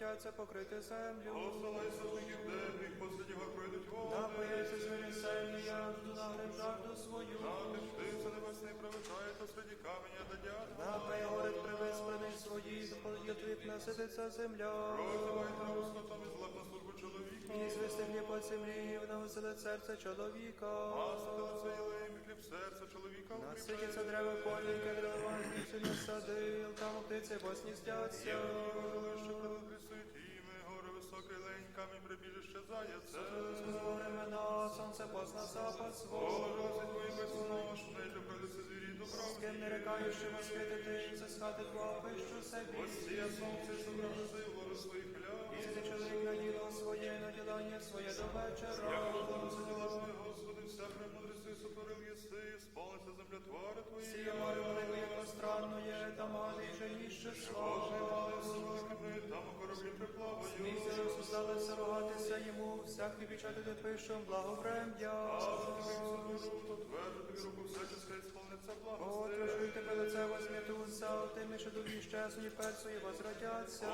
йдуть, покрити землю. Оставай садників, де дебрі, последнього пройдуть води. Напояйся звірі яжду, нагреб жажду свою. Ти птиця небесний та серед каменя та дядь. Напай горить привез плени свої, доходить твік насититься земля. Розвивай траву скотом і злак на службу чоловіка. І звести хліб по землі, веселить серце чоловіка. Масло і хліб серця чоловіка Насидяться древо полі, ніці не садил, там птиці посністяться. Що предутрисують камінь прибіжище заяце. Времена, сонце посна запад свого. Положилося твої безсношне, що прилиси звірі З добра. ким не рекаючи восвітити, це з хати твого пищу собі. Осія сонце, що і вложи своїх ляв. І чоловік на діло своє, на ділання своє до вечора. Господи, вся премудрістю сотворив єси, сповниться земля твари твої. Сія маю велику, як странної, там мали же ніще Боже, слава. Йому, всяк печати де пишем, і сповниться благости. Отражуй тебе лице возм'ятуться, тими, що духі щезнуть, персу і возвратяться.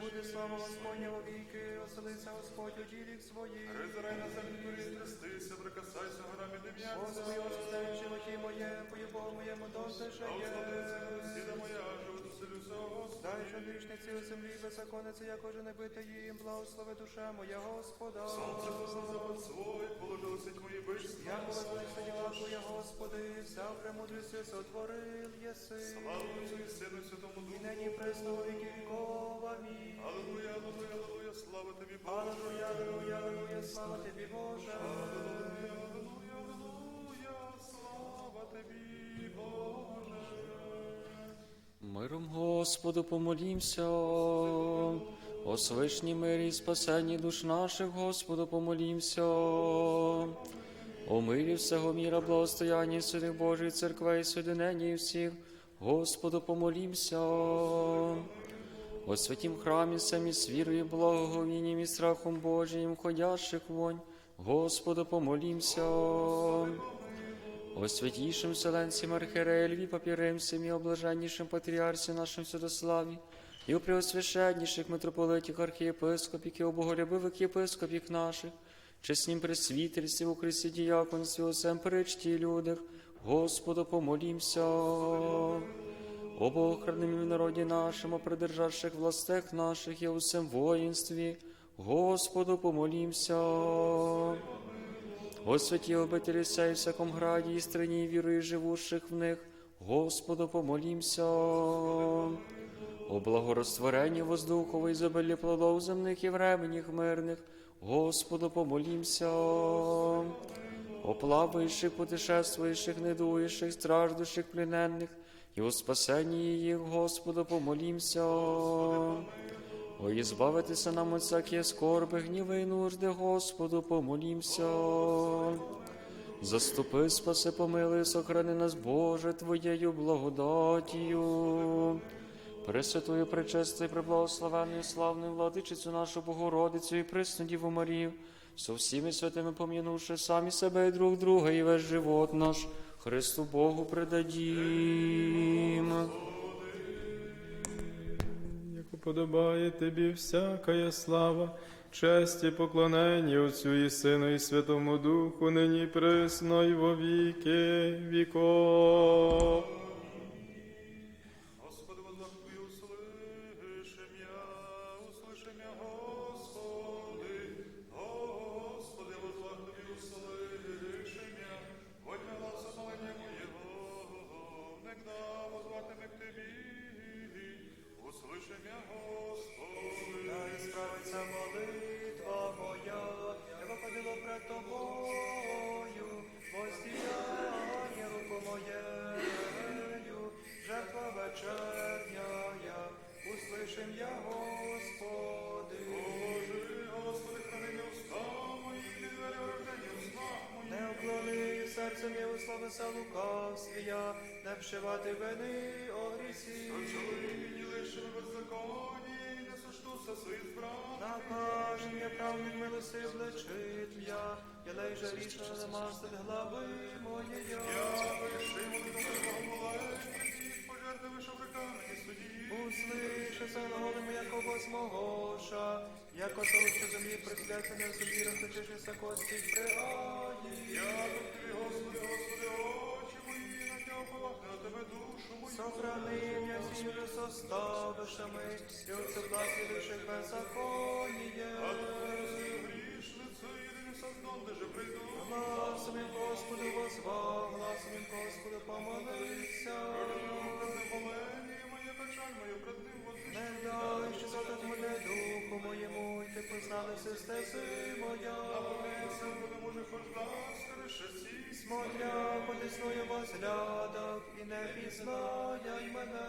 Буде слава Господня віки, оселиться Господь у діліх своїх. Призирай на землю турі, трястися, прикасайся горами дим'яться. Господи, Господи, в животі моє, по моєму дослише є. Сіда моя, Господи. Дай же грішниці у землі беззаконниці, як уже не бити їм, благослови душа моя Господа. Сонце послав запад свой, положилися твої бичства. Я повезлися діла Твоя, Господи, вся премудрістю сотворив єси. Слава Отцю і Сину Святому І нині пресно віки віков, амінь. Аллилуйя, аллилуйя, аллилуйя, слава тобі, Боже. Аллилуйя, аллилуйя, аллилуйя, слава Тобі, Боже. Аллилуйя, аллилуйя, аллилуйя, слава тобі, Миром Господу помолімся. О свишній мирі і спасенні душ наших, Господу помолімся. О мирі всього міра, благостоянні святих Божих церквей, соєдиненні всіх, Господу помолімся. О святім храмі самі з вірою, благоговінням і страхом Божиїм, ходящих вонь, Господу помолімся. О святійшим Вселенцем Архиерея Льві Папіримсим і облаженнішим патріарсі нашим Святославі, і у преосвященніших митрополитів архієпископів і у боголюбивих єпископів наших, чеснім пресвітерстві у Христі діяконстві, усем перечті людях, Господу помолімся. О Богохраним в народі нашому, придержавших властях наших і у всем воїнстві, Господу помолімся. О святі обителі сей всяком граді і страні вірою живущих в них, Господу помолімся. О благорозтворенні воздухової забелі плодов земних і временіх мирних, Господу помолімся. О плаваючих, путешествуючих, недуючих, страждущих, пліненних, і у спасенні їх, Господу помолімся. О, і збавитися нам от всякі скорби, гніви і нужди, Господу, помолімся. Заступи, спаси, помилуй, сохрани нас, Боже, Твоєю благодатію. Пресвятою, пречестою, преблагословенною, славною владичицю нашу Богородицю і присну Діву Марію, со всіми святими пом'янувши самі себе і друг друга, і весь живот наш Христу Богу предадім. Подобає тобі всякая слава, честь і поклонення Отцю і Сину, і Святому Духу, нині присно, і во віки віков. Серцем я условися лукавстві не вшивати вини о грісі. Чоловік не лишив беззаконні, не сошто Ісуса, своїх збраних. Накажи мне правник милости лечит я, я лежа же річно замастить глави моєї. Я вишив молитву Услыши за голими, як возмогоша, як отолище землі прикляти на землі, розточишися кості пригаї. Я до тобі, Господи, Господи, очі мої, на повахне на тебе душу мою. Сохрани меня всі же составишами, і оце власні лише беззаконіє. А грішницю, єдиний создон, де же прийду. Гласом Господу возва, гласом Господу помолися. Пред молення моє, печаль мою, пред ним возвіщу. Не дай, що задать мене духу моєму, і ти познали все стези моя. Напомнися, бо не може скоріше сість. Смотря по десною возглядах, і не пізнай мене.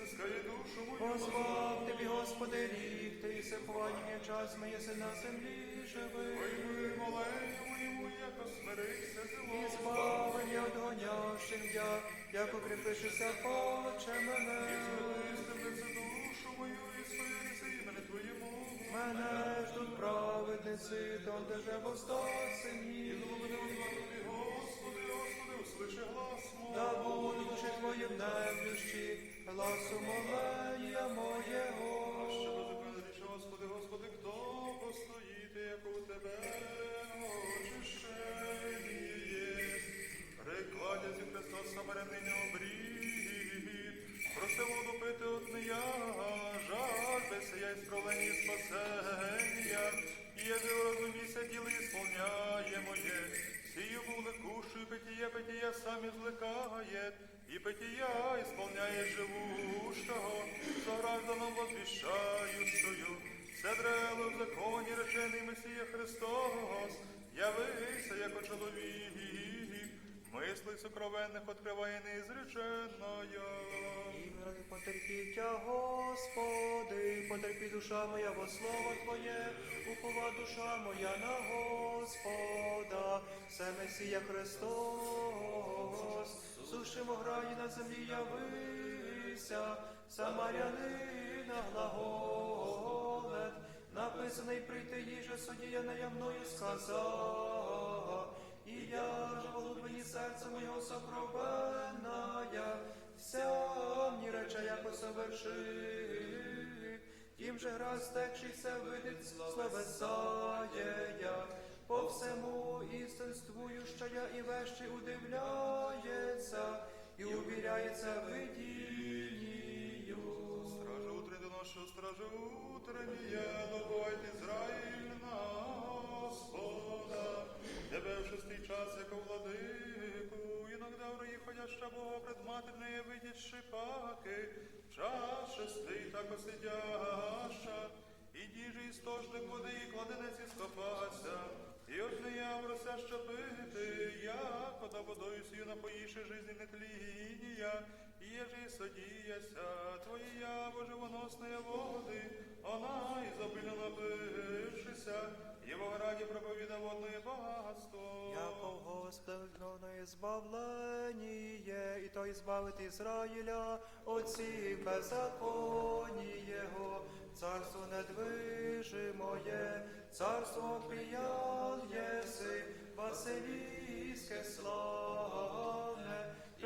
Зискає душу мою. Позвав тобі, Господи, рік, ти і сихвання час моє си на землі живий. Мир молення моєму, яко смирися І зело. збавлення від гонящих я, як укріпишися, хоче мене. Виставиться душу мою, і споверися імені Твоєму. Мене ждуть праведниці, там де же воздосені. Господи, Господи, услыши глас мой. Да буду душі твої в немлющі, гласу молення моєго. Самаряниня обрід. Проси воду пити от нея, жаль, без сія і справлення і спасення. Єди розумійся, діло ісполняє моє. Сію був лекушою, питія, питія самі злекає, і питія ісполняє живущого, за гражданам возвіщаючою. Все дрело в законі речений Месія Христос, явися, як чоловік, мисли сокровенних откриває неізреченою. Ім'я потерпіття, Господи, потерпі душа моя во слово Твоє, упова душа моя на Господа, все Месія Христос, сушимо грані на землі явися, Самарянина глаголет, написаний прийти їже судія я мною сказав, і я серце моєго сокровенная, вся мені рече, яко совершив, тим же раз текшися видить словесає я, по всему істинствую, що я і вещі удивляється, і увіряється видінню. Стража утре до нашого стража утренніє, добувайте Ізраїль Тебе в шестий час, як владику, іногда ходяща Бога предматерне видіть шипаки, в час шестий так осидяща, і діжі істочник води, і кладенець іскопася, і от не яврося, що пити, як вода водою напоїши жизни нетлінія, і єже і содіяся, твоя божевоносної води, вона ізобильно напившися, і в ограді проповіда водної багатство. Яко Господне збавлення, і то избавить Ізраїля от всіх Його, царство недвижимоє, царство приял єси, Василійське славне,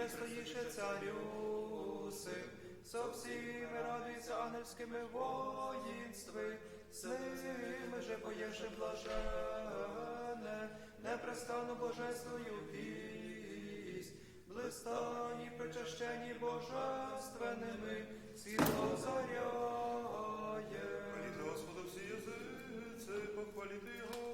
престоїше царюси, со всіми радується ангельськими воїнстви, з ними же поєше блажене, непрестанно божествую пість, блистані причащені божественними, світло заряє. Хваліти Господа всі язиці, похваліти його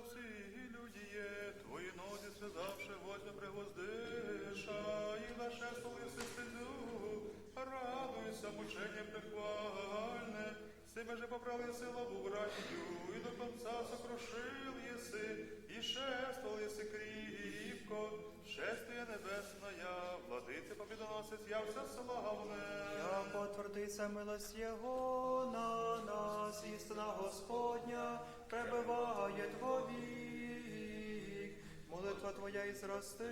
радуйся, мучення прихвальне, себе же поправи силову братію, і до конца сокрушил єси, і шествувал єси кріпко, шествує небесная, владице побідоносець, явся славне. Я потвердиться милость Його на нас, істина Господня пребиває твовік. Молитва Твоя і зрости,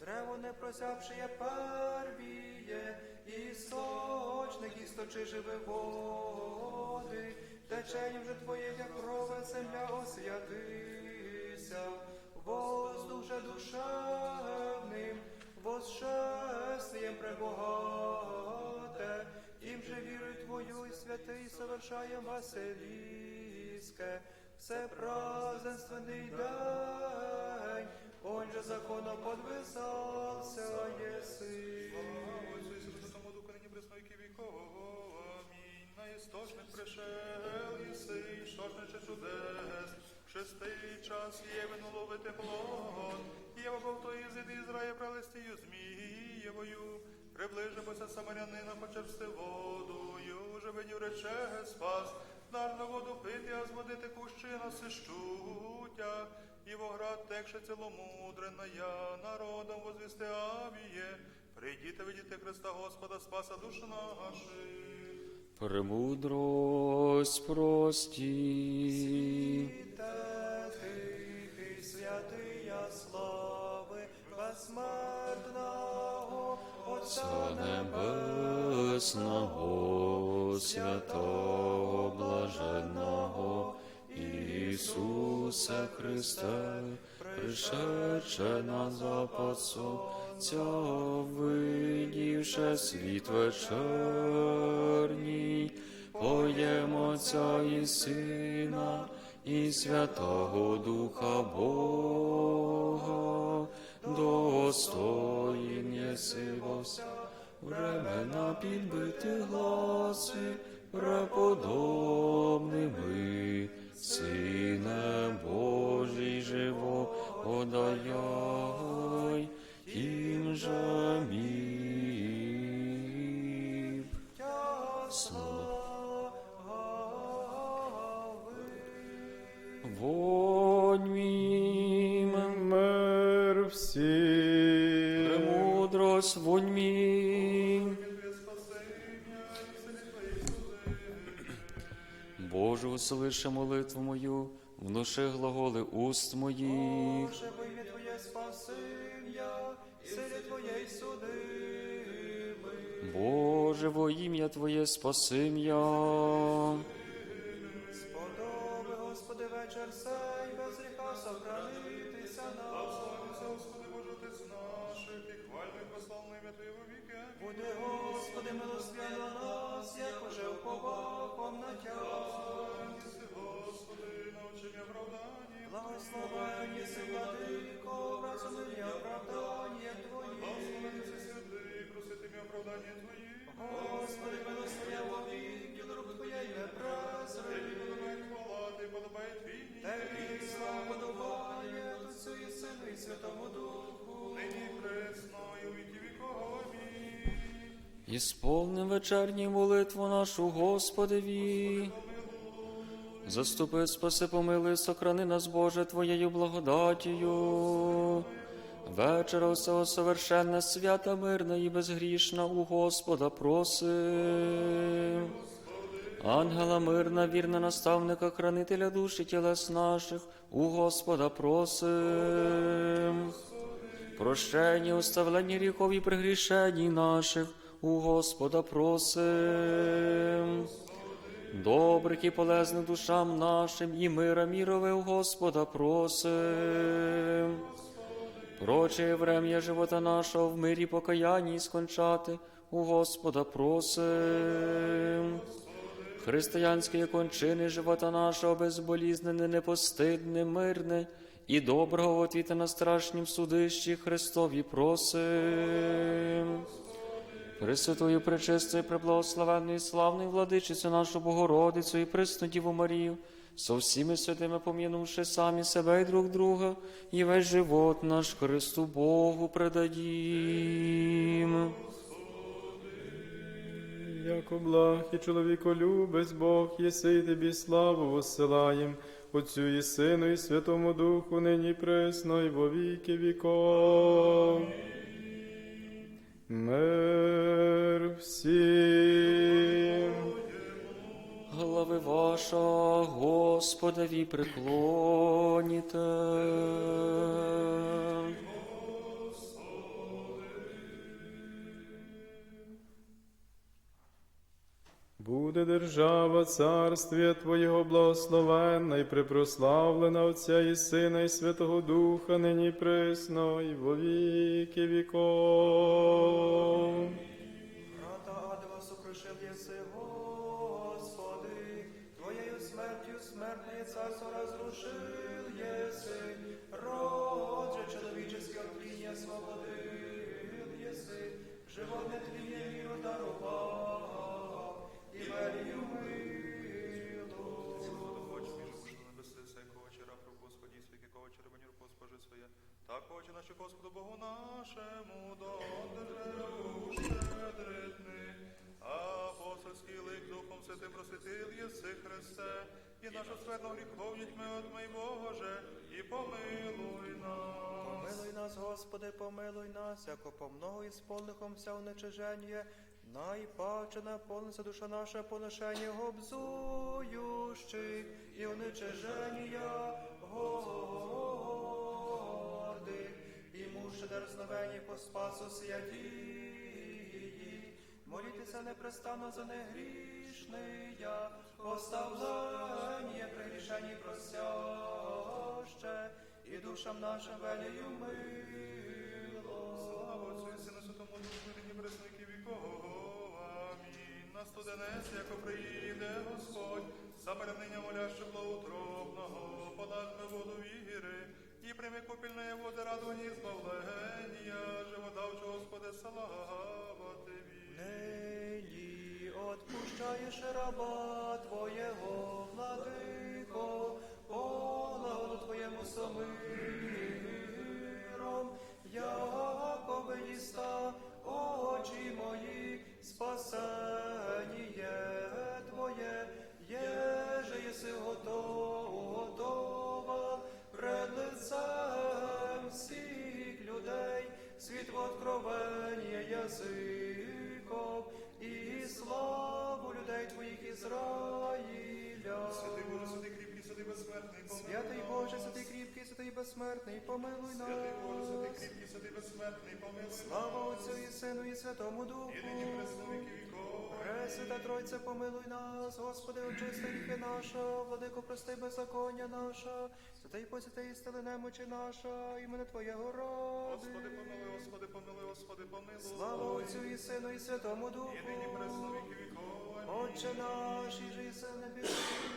древо не просявши є первіє, істочник, істочи живи води, теченням же Твоє, як крове земля освятися, воздух же душевним, восшествием пребогате, им же вірою Твою і святий совершаєм Василійське, все празднественний день, он же законом подвизався єси. Амінь. На істочник пришел єси, істочниче чудес. Шестий час є вину ловити плод. Єва був то ізид Ізрає прелестію змієвою. Приближимося самарянина, почерпсти водою. Уже видів рече спас. Дарно воду пити, а з води текущина сищуття. І воград текше ціломудрена я, народом возвісти авіє. Прийдіте, видіте Христа Господа, спаса душ наших. Премудрость прості. Тихий, святия слави, безсмертного, Отця Небесного, святого, блаженного, Ісуса Христа, пришедше на запад сонця, видівши світ вечерній, поєм Отця і Сина, і Святого Духа Бога, достоїн єси во времена підбити гласи, преподобними, Сине Божий живо подаяй, тим же мір. Воньмім, Мир всім. премудрость воньмім. Боже, услиши молитву мою, внуши глаголи уст моїх. Боже, во ім'я Твоє Амінь. Ісполни вечерню молитву нашу Господеві. Заступи, спаси, помилуй, сохрани нас, Боже, Твоєю благодатію. Вечора всього совершенна, свята, мирна і безгрішна у Господа просим. Ангела мирна, вірна наставника, хранителя душі тілес наших, у Господа просим. Прощення, оставлення гріхов і наших, у Господа просим. Добрих і полезних душам нашим і мира мірове у Господа просим. Проче врем'я живота нашого в мирі покаянні скончати, у Господа просим. Християнські кончини живота нашого безболізнене, непостидне, мирне і доброго отвіта на страшнім судищі Христові просим. Пресвятою, пречистою, преблагословенною, і славною владичицю нашу Богородицю і присну Діву Марію, со всіми святими помінувши самі себе і друг друга, і весь живот наш Христу Богу предадім. Яко благ і чоловіколюбець Бог, єси тобі славу воссилаєм, Отцю і Сину, і Святому Духу, нині пресно, і во віки віков. Мир всім. Глави ваша, Господові приклоніте. Буде держава царствія Твоєго благословенна і припрославлена Отця і Сина, і Святого Духа, нині присно, і во віки віков. Очі наші Господу Богу нашому, додержу щедритни. Апостольський лик Духом Святим просвітил єси Христе, і нашу смертну гріховніть ми отмий Боже, і помилуй нас. Помилуй нас, Господи, помилуй нас, яко по много ісполнихом вся уничиження, найпаче наповниться душа наша поношення обзующих і уничиження гордих, спасу святії. Молітеся непрестанно за негрішний я, поставлення пригрішені просяще, і душам нашим велію Слава мило. Отцю і Сину Святому Духу, нині пресники віков. Амінь. На студенець, яко приїде Господь, самарянина моляще благоутробного, податме воду віри, і прийми купільної води радуні збавлення, живодавчого Господи, слава Тобі. Нині отпущаєш раба Твоєго, владико, безсмертний, помилуй Святий Боже, святий нас. кріпкий, святий безсмертний, помилуй Слава. Отцю і Сину і Святому Духу. І нині пресно віки віков. Пресвята Тройця, помилуй нас, Господи, очисти гріхи наша, владико, прости беззаконня наша, святий посвятий стели немочі наша, імени Твоєго ради. Господи, помилуй, Господи, помилуй, Господи, помилуй. Слава Отцю і Сину і Святому Духу. І нині пресно віки віков. Отче наш, і єси в небі,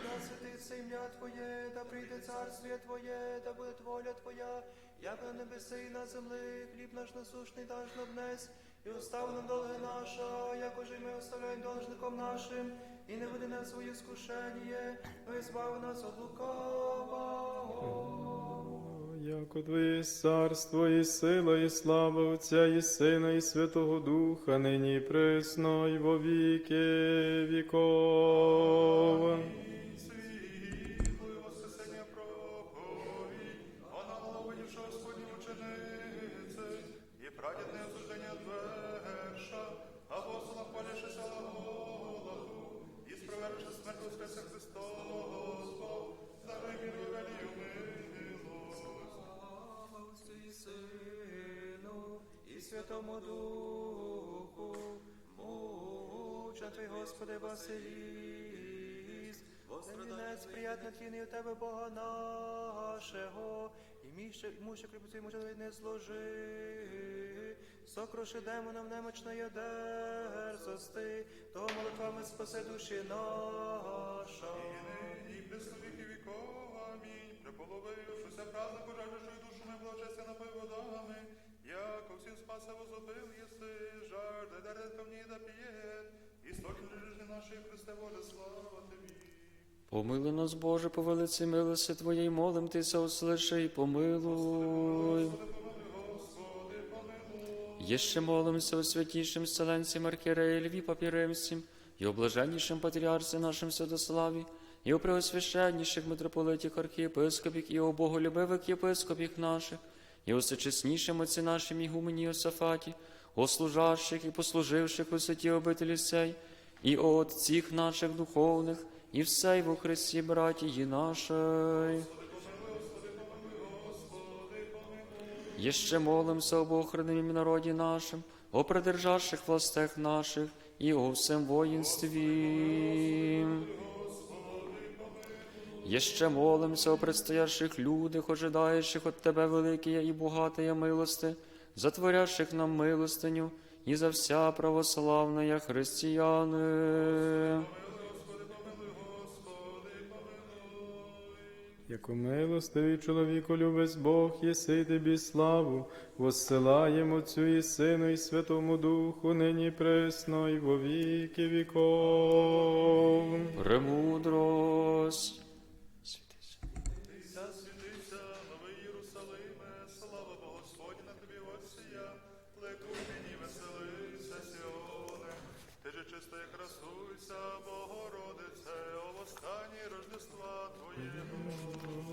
да святиться ім'я Твоє, да прийде царствіє Твоє, да буде воля Твоя, як на небеси і на землі, хліб наш насушний даш нам днес, і устав нам долги наша, якоже ми оставляємо должником нашим, і не веди нас своє скушення, но збави нас від лукавого. Яко Твоє царство і сила, і слава Отця і Сина, і Святого Духа, нині і присно, і во віки віков. Світлою Святому Духу, муча Твій, Господи, Василіс, Вінець приятно тліний у Тебе, Бога нашого, і міще, муще кріпості йому не зложи, сокруши демонам немочної дерзости, того молитвами спаси душі наша. І нині пресно віки віков. Амінь. Приполовившися празднику, жаждущою душу ми благочестя напой водами, яко всім спаса возобил єси, жажде даре ко мені да п'є, і стокін жизни нашої Христе Боже, слава Тобі. Помилуй нас, Боже, по велиці милості Твоєї, молим Тися, услиши і помилуй. Єще молимся у святішим Вселенцям Архіреї Льві Папіремсім, і о блаженнішим патріарсі нашим Святославі, і о преосвященніших митрополитіх архієпископів, і о боголюбивих єпископіх наших, і о всечеснішим отці нашим Ігумені Йосафаті, о служащих і послуживших у святі обителі сей, і о отціх наших духовних, і всей во Христі, братії нашої. Єще молимся об охраненім народі нашим, о придержавших властях наших, і у всем воїнстві. Еще молимся о предстоящих людях, ожидаючих от Тебе великие і богатые милости, затворящих нам милостиню і за вся православная християни. Яко милостивий чоловіку любець Бог, єси тобі славу, воссилаємо Отцю і Сину, і Святому Духу, нині пресно, і во віки віков. Премудрость.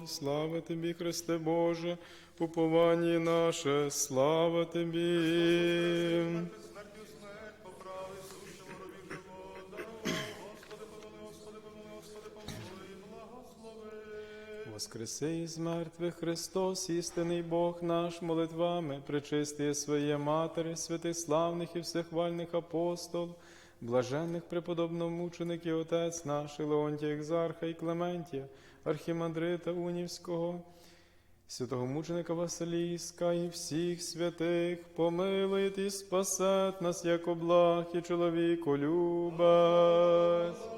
Слава тобі, Христе Боже, уповання наше, слава тобі. Воскреси із мертвих Христос, істинний Бог наш, молитвами, причистиє своє Матері, святих славних і всехвальних апостол, блаженних преподобномучеників Отець наш, Леонтія Екзарха і Клементія, Архімандрита Унівського, святого мученика Василійська і всіх святих, помилить і спасет нас, як облах і чоловіку любець.